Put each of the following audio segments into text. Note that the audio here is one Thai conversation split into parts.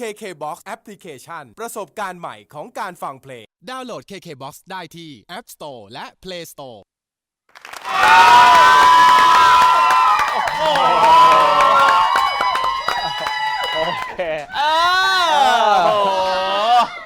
KKBOX Application ประสบการณ์ใหม่ของการฟังเพลง ดาวน์โหลด KKBOX ได้ที่ App Store และ Play Store โอเค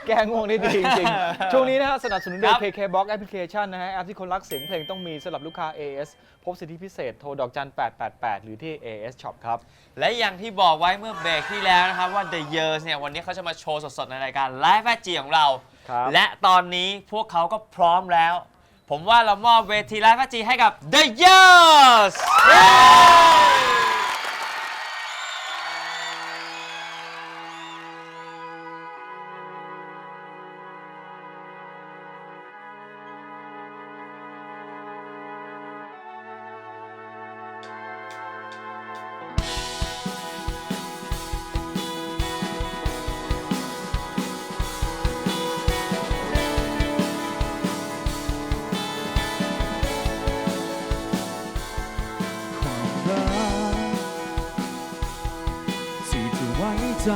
แก้ง่วงได้ดีจริงๆ ช่วงนี้นะฮะสนับสนุนโดย KKBox Application นะฮะ แอปที่คนรักเสียงเพลงต้องมีสำหรับลูกค้า AS พบสิทธิพิเศษโทรดอกจัน 888 หรือที่ AS Shop ครับ และอย่างที่บอกไว้เมื่อเบรกที่แล้วนะครับ ว่า The Years เนี่ย วันนี้เขาจะมาโชว์สดๆ ในรายการ Live แ g ของเรา ครับ และตอนนี้พวกเขาก็พร้อมแล้ว ผมว่าเรามอบเวที Live แ g ให้กับ The Years ใจ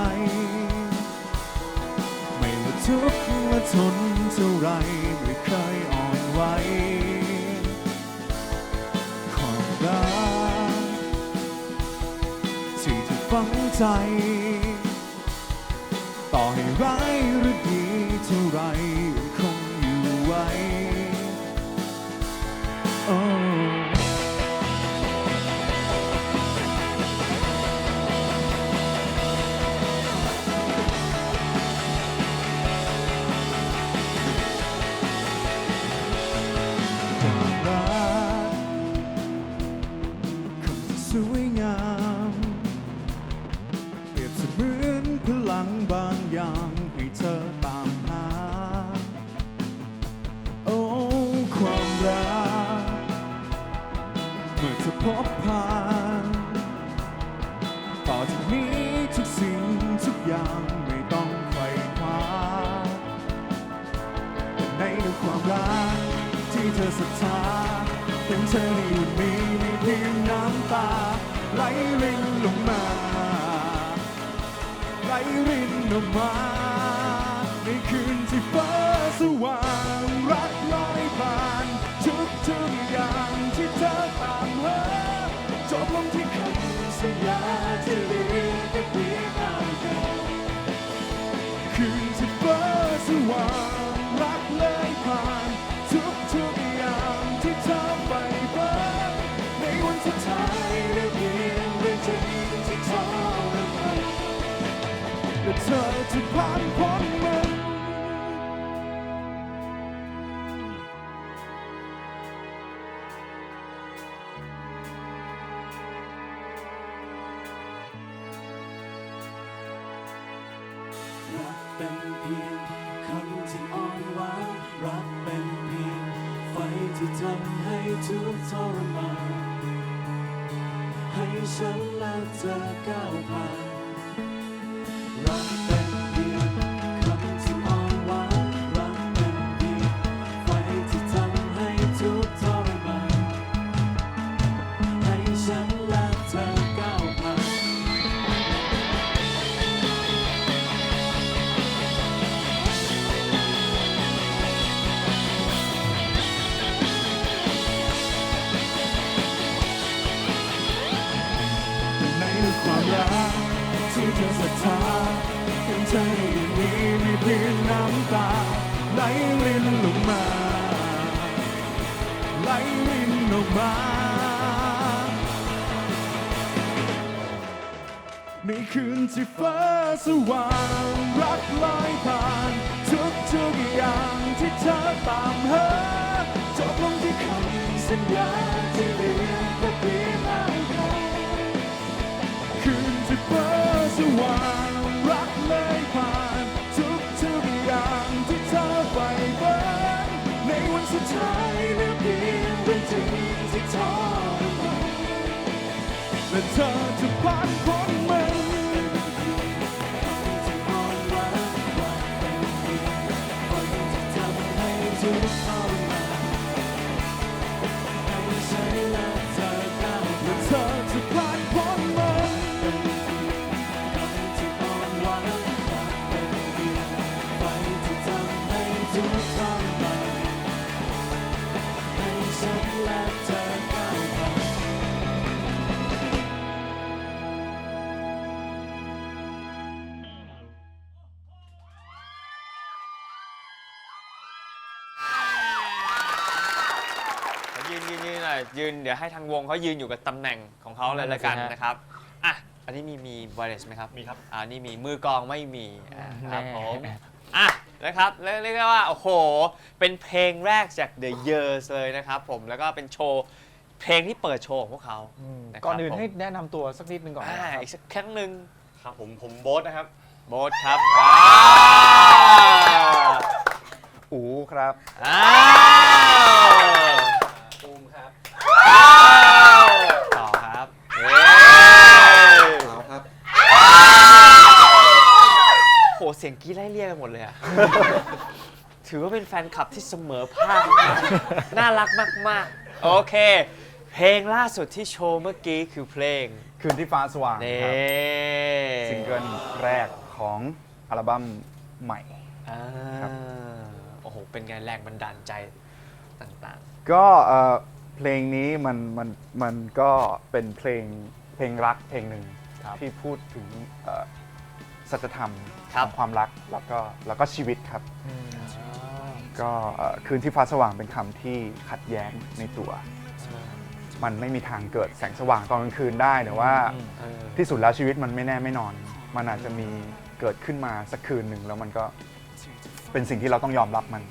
ไม่ว่าทุกข์และทนเท่าไรไม่เคยอ่อนไหวความรักที่จะฝังใจ ต่อให้ร้ายหรือดี คืนที่ฟ้าสว่างรักลอยผ่านทุกทุกอย่างที่เธอตามหาจบลงที่คำสัญญาที่เหลือแค่เพียงอากาศคืนที่ฟ้าสว่างรักเลยผ่านทุกทุกอย่างที่เธอไปฝันในวันสุดท้ายเหลือเพียงเรื่องจริงที่ทรมานและเธอจะผ่าน เป็นเพียงคำที่อ่อนหวานรักเป็นเพียง ไฟที่ทำให้ทุกทรมานให้ฉันและเธอก้าวผ่านรัก เพียงน้ำตาไหลรินลงมาไหลรินออกมาในคืนที่ฟ้าสว่างรักลอยผ่าน ทุกทุกอย่างที่เธอตามหาจบลงที่คำสัญญาที่เหลือแค่เพียงอากาคืนที่ฟ้าสว่าง จะมีที่ทรมานและเธอ ยืนหน่อยยืนเดี๋ยวให้ทางวงเขายืนอยู่กับตำแหน่งของเขาเลยละกันนั่นสิฮะนะครับอะอันนี้มีมีไวเลสไหมครับมีครับอ่านี่มีมือกลองไม่มีอ่าครับผมอะนะครับเรียกเรียกได้ว่าโอ้โห เป็นเพลงแรกจาก The Years เลยนะครับผมแล้วก็เป็นโชว์เพลงที่เปิดโชว์ของพวกเขาอืมนะครับก่อนอื่นผมให้แนะนำตัวสักนิดนึงก่อนอ่านะครับ อีกสักครั้งหนึ่ง ครับผมผมโบ๊ทนะครับ โบทครับว้าวอูครับอ้าวภูมิครับอ้าว ต่อครับเย้เอาครับ โหเสียงกรี้ไล่เรียกกันหมดเลยอะ ถือว่าเป็นแฟนคลับที่เสมอภาคมากน่ารักมาก ๆ โอเค เพลงล่าสุดที่โชว์เมื่อกี้คือเพลงคืนที่ฟ้าสว่างเน่ครับซิงเกิลแรกของอัลบั้มใหม่ อ่าครับโอ้โห เป็นไงแรงบันดาลใจต่าง ก็เอ่อ เพลงนี้มันมันมันก็เป็นเพลงเพลงรักเพลงหนึ่งครับ ที่พูดถึงเอ่อสัจธรรมครับ ของความรักแล้วก็แล้วก็ชีวิตครับอืมก็เอ่อคืนที่ฟ้าสว่างเป็นคำที่ขัดแย้งในตัว มันไม่มีทางเกิดแสงสว่างตอนกลางคืนได้แต่ว่าๆเออที่สุดแล้วชีวิตมันไม่แน่ไม่นอน มันอาจจะมีเกิดขึ้นมาสักคืนหนึ่งแล้วมันก็เป็นสิ่งที่เราต้องยอมรับมัน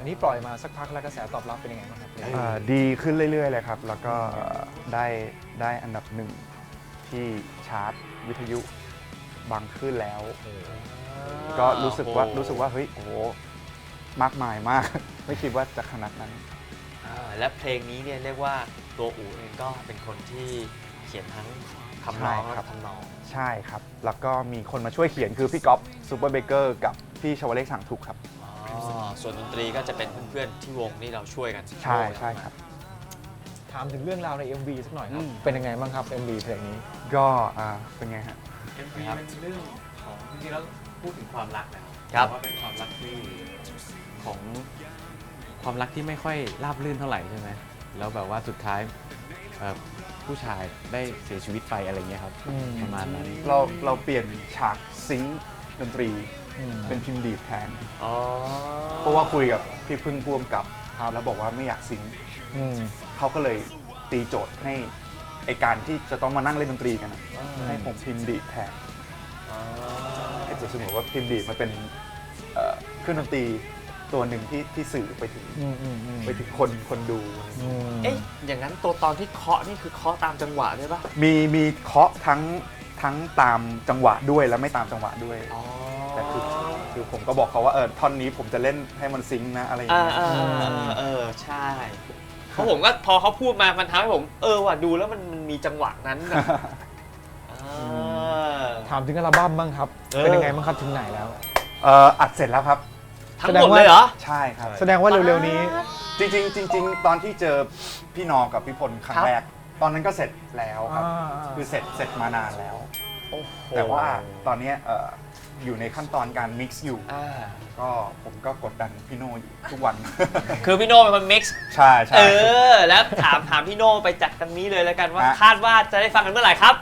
อันนี้ปล่อยมาสักพักแล้วกระแสตอบรับเป็นยังไงบ้างครับเอ่อดีขึ้นเรื่อย ๆ เลยครับ แล้วก็เอ่อได้ได้อันดับหนึ่งที่ชาร์ตวิทยุบางขึ้นแล้ว ก็รู้สึกว่าโอ้โห รู้สึกว่าเฮ้ยโอ้โหมากมายมาก ไม่คิดว่าจะขนาดนั้น อ่าและเพลงนี้เนี่ยเรียกว่าตัวอูเองก็เป็นคนที่เขียนทั้งคำร้องใช่และครับ ทำนอง ใช่ครับ แล้วก็มีคนมาช่วยเขียนคือพี่ก๊อฟซูเปอร์เบเกอร์กับพี่ชวเล็กสั่งถูกครับอ๋อ ส่วนดนตรีก็จะเป็นเพื่อนๆที่วงนี่เราช่วยกันใช่ใช่ครับ ถามถึงเรื่องราวใน MV สักหน่อยครับ อืม เป็นยังไงบ้างครับ MV เพลงนี้ ก็อ่าเป็นไงฮะ MV เป็นเรื่องของจริงๆแล้วพูดถึงความรักนะครับครับ แต่ว่าเป็นความรักที่ของความรักที่ไม่ค่อยราบรื่นเท่าไหร่ใช่ไหมแล้วแบบว่าสุดท้ายเอ่อผู้ชายได้เสียชีวิตไปอะไรเงี้ยครับอืม ประมาณนั้น เราเราเปลี่ยนฉากซิงค์ ดนตรีอืมเป็นพิมพ์ดีดแทนอ๋อเพราะว่าคุยกับพี่พึ่งพ่วงกับแล้วบอกว่าไม่อยากซิงค์อืมเขาก็เลยตีโจทย์ให้ไอการที่จะต้องมานั่งเล่นดนตรีกันอะอืมให้ผมพิมพ์ดีดแทนให้เปรียบเสมือนว่าพิมพ์ดีดมันเป็นเอ่อเครื่องดนตรีตัวหนึ่งที่ที่สื่อไปถึงอืมอืมอืมไปถึงคนคนดูอะไรอย่างเงี้ยอืมเอ๊ะอย่างนั้นตัวตอนที่เคาะนี่คือเคาะตามจังหวะด้วยปะมีมีเคาะทั้ง ทั้งตามจังหวะด้วยและไม่ตามจังหวะด้วยอ๋อแต่คือคือผมก็บอกเขาว่าเออท่อนนี้ผมจะเล่นให้มันซิงค์นะอะไรอย่างอ่าเงี้ยอ่าอ่าเออใช่เพราะผมก็พอเขาพูดมามันทำให้ผมเออว่ะดูแล้วมันมันมีจังหวะนั้นแบบอ่าถามถึงอัลบั้มบ้างครับ เออ เป็นยังไงบ้างครับถึงไหนแล้ว เอ่ออัดเสร็จแล้วครับ ทั้งหมดเลยเหรอ ใช่ครับ แสดงว่าเร็วๆนี้ จริงๆจริงๆตอนที่เจอพี่นอกับพี่พลครั้ครังบแรก ตอนนั้นก็เสร็จแล้วครับ อ่า คือเสร็จเสร็จมานานแล้ว โอ้โห แต่ว่าตอนเนี้ยเอ่อ อยู่ในขั้นตอนการมิกซ์อยู่ อ่าก็ผมก็กดดันพี่โนอยู่ทุกวัน คือพี่โน่เป็นคนมิกซ์ใช่ใช่ เออ แล้วถามถามพี่โน่ไปจากตรงนี้เลยแล้วกันว่าฮะ คาดว่าจะได้ฟังกันเมื่อไหร่ครับ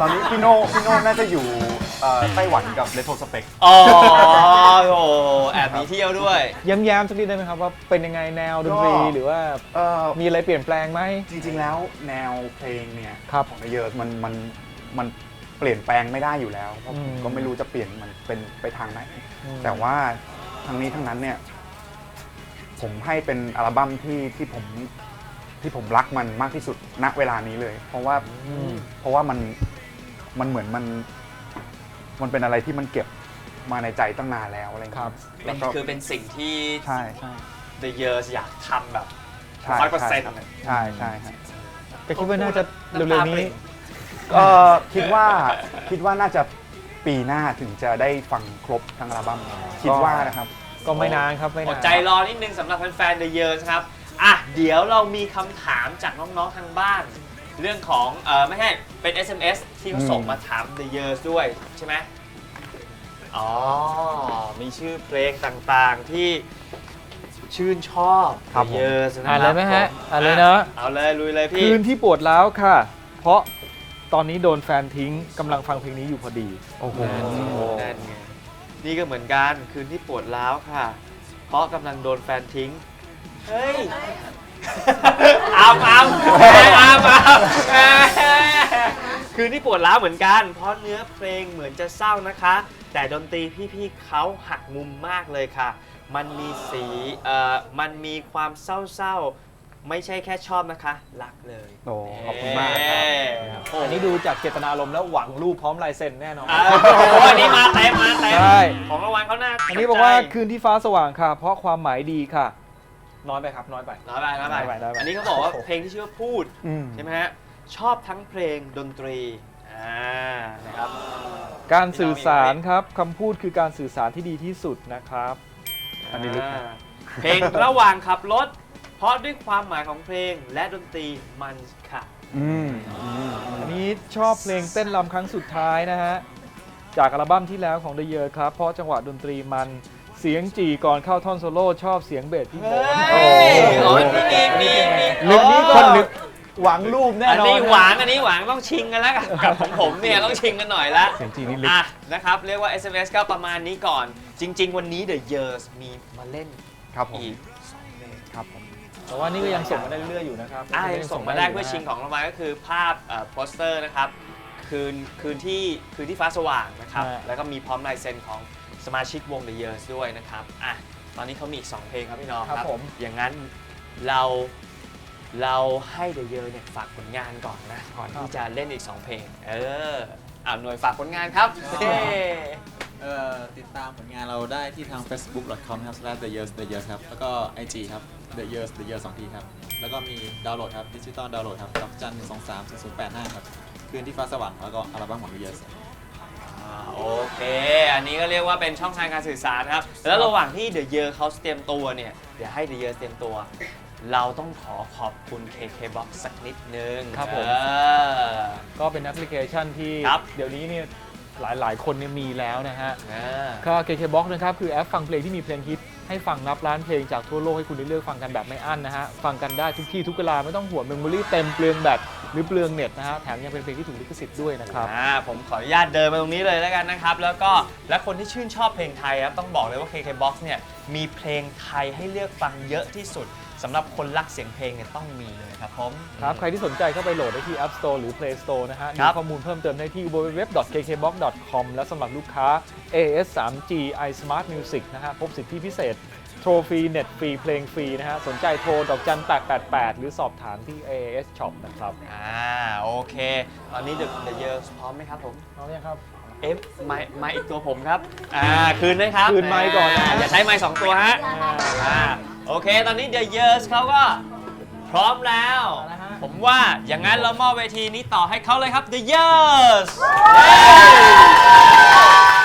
ตอนนี้พี่โนพี่โนน่าจะอยู่เอ่อไต้หวันกับเลโทสเปก อ๋อโอ้แอบหนีเที่ยวด้วย ย้ำๆสักนิดได้ไหมครับว่าเป็นยังไงแนวดนตรีหรือว่าเอ่อมีอะไรเปลี่ยนแปลงไหม จริงๆแล้วแนวเพลงเนี่ยครับ ของเยอะมันมันมัน เปลี่ยนแปลงไม่ได้อยู่แล้วเพราะอืผมมก็ไม่รู้จะเปลี่ยนมันเป็นไปทางไหนอืมแต่ว่าทั้งนี้ทั้งนั้นเนี่ย ผมให้เป็นอัลบั้มที่ที่ผมที่ผมรักมันมากที่สุดณเวลานี้เลย เพราะว่าอืมเพราะว่ามันมันเหมือนมัน มันเป็นอะไรที่มันเก็บมาในใจตั้งนานแล้วอะไรอย่างครัเงี้บยเป็แล้วนก็คือเป็นสิ่งที่ ใช่ใช่ The Years อยากทำแบบใช่ร้อยเปอร์เซ็นต์ ใช่ใช่ใช่แต่คิดว่าน่าจะเร็วๆนี้เอ อคิดว่าคิดว่าน่าจะปีหน้าถึงจะได้ฟังครบทั้งอัลบั้มคิดว่านะครับ ก็ไม่นานครับไม่อนาดนใจรอนิดนึงสำหรับแฟนๆ The Years ครับ อะ เดี๋ยวเรามีคำถามจากน้องๆ ทางบ้าน เรื่องของเออไม่ใช่เป็น SMS ที่เขาส่งมาถาม The Years ด้วยใช่ไหมอ๋อ มีชื่อเพลงต่างๆที่ชื่นชอบ ครับ The ผม Years นะคอ่ารันเลยไหมฮะผมอ่านเลยนะเอาเลยลุยเลยพี่ คืนที่ปวดร้าวค่ะ เพราะ ตอนนี้โดนแฟนทิ้งกำลังฟังเพลงนี้อยู่พอดี โอ้โห นั่นไงนี่ก็เหมือนกันคืนที่ปวดร้าวค่ะ เพราะกำลังโดนแฟนทิ้ง เฮ้ยอามอามแหมอามอามแหมคืนที่ปวดร้าวเหมือนกัน เพราะเนื้อเพลงเหมือนจะเศร้านะคะ แต่ดนตรีพี่ๆเขาหักมุมมากเลยค่ะ มันมีสีเอ่อมันมีความเศร้าๆ ไม่ใช่แค่ชอบนะคะ รักเลย โอ้ขอบคุณมากครับโอ้อั นนี้ดูจากเจตนารมณ์แล้วหวังรูปพร้อมลายเซ็นแน่นอน อ่าโอ้โหอันนี้มาเต็มมาเต็มใช่ ของรางวัลเขาหน้าอันนี้บอกว่าคืนที่ฟ้าสว่างค่ะ เพราะความหมายดีค่ะ น้อยไปครับน้อยไป น้อยไปน้อยน้อยไปไปน้อยไป อันนี้เขาบอกว่าเพลงที่ชื่อว่าพูด อืมใช่ไหมฮะ ชอบทั้งเพลงดนตรี อ่า นะครับ การสื่อสารครับคำพูดคือการสื่อสารที่ดีที่สุดนะครับ อันนี้ลึกนะาเพลงระหว่างขับรถ เพราะด้วยความหมายของเพลงและดนตรีมันค่ะ อืมอันนี้ชอบเพลงเต้นรำครั้งสุดท้ายนะฮะ จากอัลบั้มที่แล้วของ The Year ครับ เพราะจังหวะดนตรีมันเสียงจีก่อนเข้าท่อนโซโล่ชอบเสียงเบสพี่โบนเฮ้ยโอ้ยมีมีมีลึกนี้ก็โอ้ลึกหวังรูปแน่อันนอนนี้นะหวางอันนี้หวางต้องชิงกันแล้วกับกับของผมเนี่ยต้องชิงกันหน่อยละ เสียงจีนนี่ลึก อะนะครับ เรียกว่า SMS ก็ประมาณนี้ก่อน จริง ๆ วันนี้ The Years มีมาเล่นครับผม อีก แต่ว่านี่ก็ยังส่งมาได้เรื่อยๆอยู่นะครับอะยังส่งมาได้ยู่เพื่อนะชิงของรางวัลก็คือภาพโปสเตอร์นะครับคืนคืนที่คืนที่ฟ้าสว่างนะครับ แล้วก็มีพร้อมลายเซ็นของสมาชิกวง The Years ด้วยนะครับอะตอนนี้เขามีอีก 2 เพลงครับพี่น้องครับครับผมอย่างนั้นเราเราให้ The Years เนี่ยฝากผลงานก่อนนะ ก่อนที่จะเล่นอีก 2 เพลง เอออ่าหน่วยฝากผลงานครับเฮ้เอ่อติดตามผลงานเราได้ที่ทาง facebook.com ครับ slash the years the years ครับ แล้วก็ IG ครับ the years the years สองทีครับ แล้วก็มีดาวน์โหลดครับดิจิตอลดาวน์โหลดครับดอกจันหนึ่งสองสามศูนย์ศูนย์แปดห้าครับ คืนที่ฟ้าสว่างแล้วก็อัลบั้มของ the years อ่าโอเค อันนี้ก็เรียกว่าเป็นช่องทางการสื่อสารครับ แล้วระหว่างที่ The Year เขาเตรียมตัวเนี่ย เดี๋ยวให้ The Year เตรียมตัว เราต้องขอขอบคุณ KK Box สักนิดนึงครับผม เออ ก็เป็นแอปพลิเคชันที่ครับ เดี๋ยวนี้เนี่ยหลาย ๆ คนเนี่ยมีแล้วนะฮะ อ่า ก็ KKBOX นะครับ คือแอปฟังเพลงที่มีเพลงฮิต ให้ฟังนับล้านเพลงจากทั่วโลกให้คุณได้เลือกฟังกันแบบไม่อั้นนะฮะ ฟังกันได้ทุกที่ทุกเวลาไม่ต้องห่วงเมมโมรี่เต็มเปลืองแบตหรือเปลืองเน็ตนะฮะ แถมยังเป็นเพลงที่ถูกลิขสิทธิ์ด้วยนะครับ อ่าผมขออนุญาตเดินมาตรงนี้เลยแล้วกันนะครับ แล้วก็และคนที่ชื่นชอบเพลงไทยครับต้องบอกเลยว่า KK Box เนี่ยมีเพลงไทยให้เลือกฟังเยอะที่สุด สำหรับคนรักเสียงเพลงเนี่ยต้องมีเลยครับผม ครับ ใครที่สนใจเข้าไปโหลดได้ที่ App Store หรือ Play Store นะฮะคดูรับข้อมูลเพิ่มเติมได้ที่ www.kkbox.com และสำหรับลูกค้า AS 3G iSmart Music นะฮะ พบสิทธิพิเศษ โทรฟรี เน็ตฟรี เพลงฟรีนะฮะ สนใจโทร ดอกจัน 888 หรือสอบถามที่ AS Shop นะครับ อ่า โอเค ตอนนี้ The The Years พร้อมไหมครับผมเอาเนี่ยครับ เอฟไม้ไม้อีกตัวผมครับ อ่า คืนด้วยครับคืนไมค์ก่อนนะาอย่าใช้ไม้สองตัวฮะ อ่า โอเค ตอนนี้ The Years เขาก็พร้อมแล้ว ผมว่าอย่างนั้นเรามอบเวทีนี้ต่อให้เขาเลยครับ The Years เย้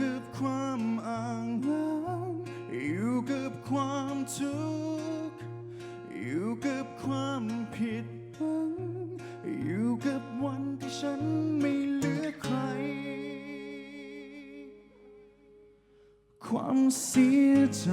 กับความอ่างว้างอยู่กับความทุกข์อยู่กับความผิดหวังอยู่กับวันที่ฉันไม่เหลือใคร ความเสียใจ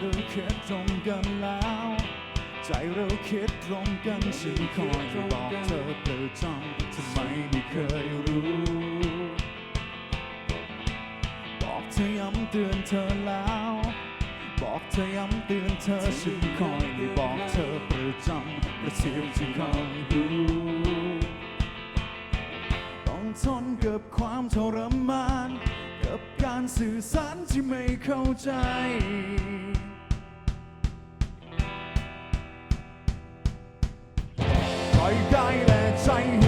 เราคิดตรงกันแล้ว ใจเราคิดตรงกันฉันคอยบอกเธอประจำทำไมไม่เคยรู้ บอกเธอย้ำเตือนเธอแล้ว บอกเธอย้ำเตือนเธอฉันคอยได้บอกเธอประจำกระซิบที่คอยรู้ต้องทนกับความทรมาน กับการสื่อสารที่ไม่เข้าใจ ปล่อย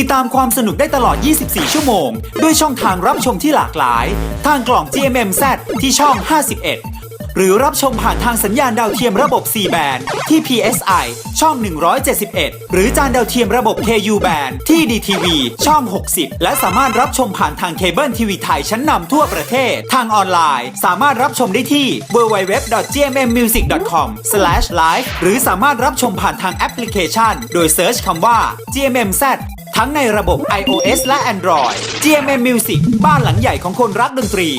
ติดตามความสนุกได้ตลอด 24 ชั่วโมง ด้วยช่องทางรับชมที่หลากหลาย ทางกล่อง GMMZ ที่ช่อง 51 หรือรับชมผ่านทางสัญญาณดาวเทียมระบบ C band ที่ PSI ช่อง 171 หรือจานดาวเทียมระบบ KU band ที่ DTV ช่อง 60 และสามารถรับชมผ่านทางเคเบิลทีวีไทยชั้นนำทั่วประเทศ ทางออนไลน์ สามารถรับชมได้ที่ www.gmmmusic.com/live หรือสามารถรับชมผ่านทางแอปพลิเคชัน โดยเซิร์ชคำว่า GMMZ ทั้งในระบบ iOS และ Android GMM Music บ้านหลังใหญ่ของคนรักดนตรี